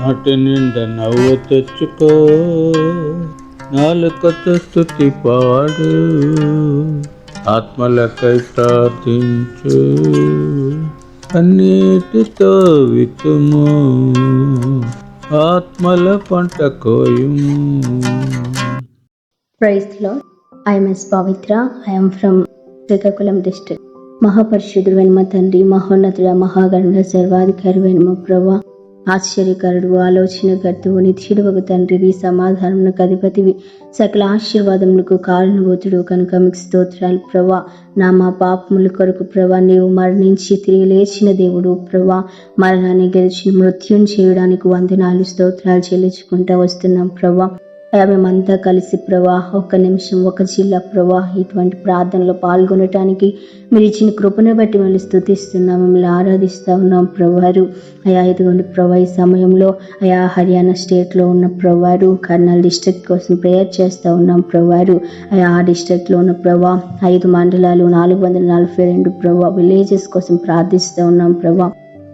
నాటి నిండా నవ్వు తెచ్చుకో. నాలుకతో స్థుతి పాడు. ఆత్మలకై ప్రార్థించు. అన్నిటితో వితుము ఆత్మల పంట కోయుము. ప్రైజ్లో I'm S Pavitra. I'm from Srikakulam district. మహాపరిశుద్ధుడు వెనుమ తండ్రి మహోన్నతుడ మహాగణుడ సర్వాధికారి వెనుమ ప్రభా. ఆశ్చర్యకరుడు ఆలోచన కర్తువు నిత్యుడు ఒక తండ్రివి సమాధానమునకు అధిపతివి. సకల ఆశీర్వాదములకు కారణభూతుడు. కనుక మీకు స్తోత్రాలు. ప్రభా నా మా పాపముల కొరకు ప్రభా నీవు మరణించి తిరిగి లేచిన దేవుడు. ప్రభా మరణాన్ని గెలిచి మృత్యుని చేయడానికి వందనాలు స్తోత్రాలు చెల్లించుకుంటా వస్తున్నాం ప్రభా. అలా మేమంతా కలిసి ప్రభా ఒక్క నిమిషం ఒక జిల్లా ప్రభా ఇటువంటి ప్రార్థనలో పాల్గొనటానికి మీరు ఇచ్చిన కృపను బట్టి మిమ్మల్ని స్థుతిస్తున్నాం మిమ్మల్ని ఆరాధిస్తూ ఉన్నాం ప్రభారు అయా ఇదిగోండి ప్రభా ఈ సమయంలో అయా హర్యానా స్టేట్లో ఉన్న ప్రభారు కర్నూలు డిస్ట్రిక్ట్ కోసం ప్రేయర్ చేస్తూ ఉన్నాం ప్రభారు అయా ఆ డిస్ట్రిక్ట్లో ఉన్న ప్రభా ఐదు మండలాలు నాలుగు వందల నలభై రెండు ప్రభా విలేజెస్ కోసం ప్రార్థిస్తూ ఉన్నాం ప్రభా.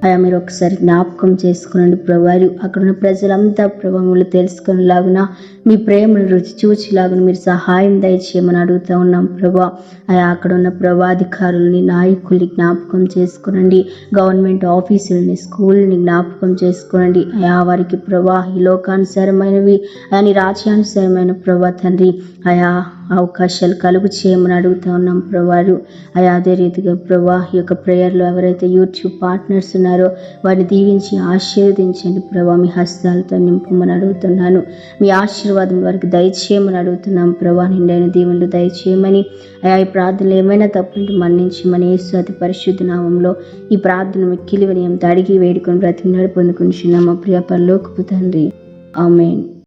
అలా మీరు ఒకసారి జ్ఞాపకం చేసుకునండి ప్రభారు అక్కడ ఉన్న ప్రజలంతా ప్రభావంలో తెలుసుకునేలాగున మీ ప్రేమను రుచి చూచిలాగున మీరు సహాయం దయచేయమని అడుగుతా ఉన్నాం ప్రభా. అలా అక్కడ ఉన్న ప్రభాధికారుల్ని నాయకుల్ని జ్ఞాపకం చేసుకునండి. గవర్నమెంట్ ఆఫీసుల్ని స్కూల్ని జ్ఞాపకం చేసుకునండి. అయా వారికి ప్రభా ఈ లోకానుసారమైనవి అని రాజ్యానుసారమైన ప్రభా తండ్రి. అయా అవకాశాలు కలుగు చేయమని అడుగుతా ఉన్నాం ప్రభారు అయ్యా అదే రీతిగా ప్రభా ఈ యొక్క ప్రేయర్లో ఎవరైతే యూట్యూబ్ పార్ట్నర్స్ ఉన్నారో వారిని దీవించి ఆశీర్వదించండి ప్రభా. మీ హస్తాలతో నింపమని అడుగుతున్నాను. మీ ఆశీర్వాదం వారికి దయచేయమని అడుగుతున్నాం ప్రభా. నిండైన దీవెనలు దయచేయమని. అయా ఈ ప్రార్థనలు ఏమైనా తప్పుంటే మన్నించి మన యేసు అతి పరిశుద్ధ నామంలో ఈ ప్రార్థన మిక్కిలి వినయంతో అడిగి వేడుకొని బ్రతికినాడు పొందుకుంటున్నాం మా ప్రియ పరలోకపు తండ్రి. ఆమెన్.